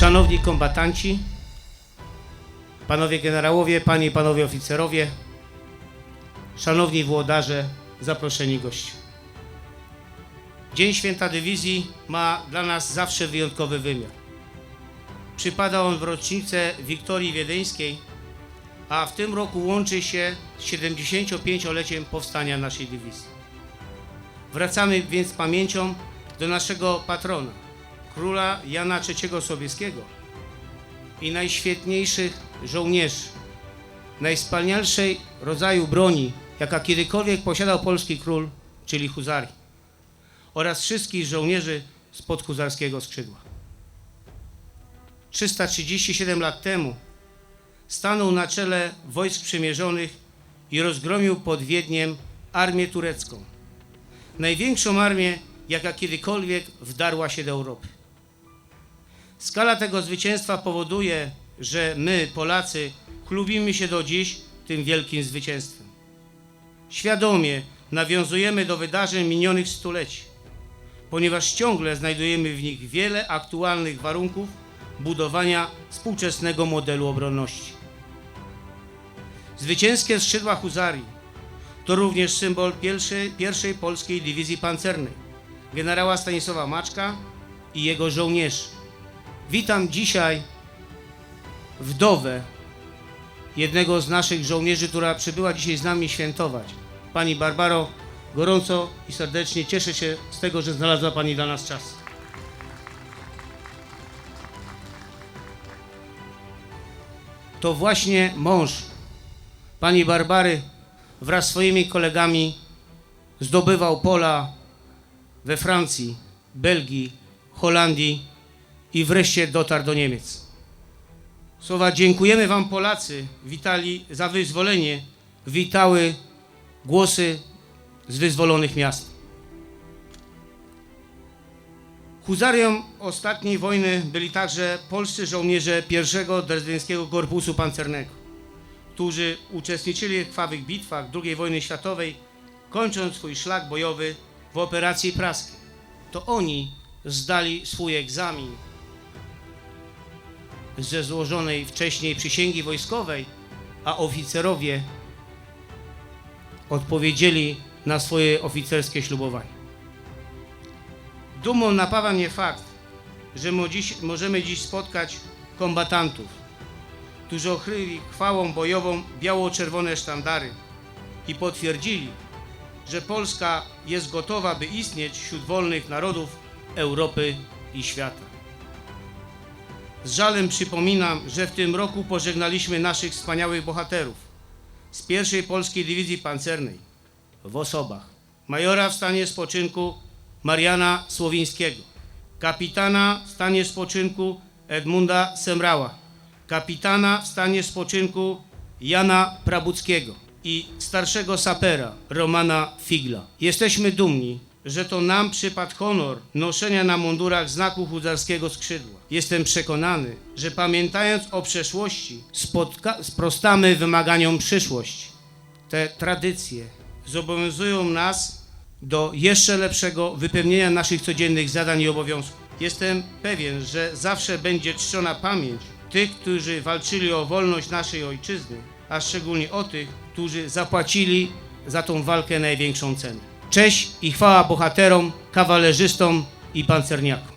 Szanowni kombatanci, panowie generałowie, panie i panowie oficerowie, szanowni włodarze, zaproszeni goście. Dzień Święta Dywizji ma dla nas zawsze wyjątkowy wymiar. Przypada on w rocznicę Wiktorii Wiedeńskiej, a w tym roku łączy się z 75-leciem powstania naszej dywizji. Wracamy więc pamięcią do naszego patrona, króla Jana III Sobieskiego i najświetniejszych żołnierzy, najspanialszej rodzaju broni, jaka kiedykolwiek posiadał polski król, czyli huzarii, oraz wszystkich żołnierzy spod huzarskiego skrzydła. 337 lat temu stanął na czele wojsk przymierzonych i rozgromił pod Wiedniem armię turecką. Największą armię, jaka kiedykolwiek wdarła się do Europy. Skala tego zwycięstwa powoduje, że my, Polacy, chlubimy się do dziś tym wielkim zwycięstwem. Świadomie nawiązujemy do wydarzeń minionych stuleci, ponieważ ciągle znajdujemy w nich wiele aktualnych warunków budowania współczesnego modelu obronności. Zwycięskie skrzydła Huzarii to również symbol pierwszej, pierwszej polskiej dywizji pancernej, generała Stanisława Maczka i jego żołnierzy. Witam dzisiaj wdowę jednego z naszych żołnierzy, która przybyła dzisiaj z nami świętować. Pani Barbaro, gorąco i serdecznie cieszę się z tego, że znalazła Pani dla nas czas. To właśnie mąż Pani Barbary wraz z swoimi kolegami zdobywał pola we Francji, Belgii, Holandii i wreszcie dotarł do Niemiec. Słowa dziękujemy Wam Polacy witali za wyzwolenie, witały głosy z wyzwolonych miast. Huzarią ostatniej wojny byli także polscy żołnierze pierwszego drezdeńskiego korpusu pancernego, którzy uczestniczyli w krwawych bitwach II wojny światowej, kończąc swój szlak bojowy w operacji praskiej. To oni zdali swój egzamin ze złożonej wcześniej przysięgi wojskowej, a oficerowie odpowiedzieli na swoje oficerskie ślubowanie. Dumą napawa mnie fakt, że dziś, możemy dziś spotkać kombatantów, którzy okryli chwałą bojową biało-czerwone sztandary i potwierdzili, że Polska jest gotowa, by istnieć wśród wolnych narodów Europy i świata. Z żalem przypominam, że w tym roku pożegnaliśmy naszych wspaniałych bohaterów z pierwszej Polskiej Dywizji Pancernej w osobach majora w stanie spoczynku Mariana Słowińskiego, kapitana w stanie spoczynku Edmunda Semrała, kapitana w stanie spoczynku Jana Prabuckiego i starszego sapera Romana Figla. Jesteśmy dumni, że to nam przypadł honor noszenia na mundurach znaku hudzarskiego skrzydła. Jestem przekonany, że pamiętając o przeszłości, sprostamy wymaganiom przyszłości. Te tradycje zobowiązują nas do jeszcze lepszego wypełnienia naszych codziennych zadań i obowiązków. Jestem pewien, że zawsze będzie czczona pamięć tych, którzy walczyli o wolność naszej ojczyzny, a szczególnie o tych, którzy zapłacili za tą walkę największą cenę. Cześć i chwała bohaterom, kawalerzystom i pancerniakom.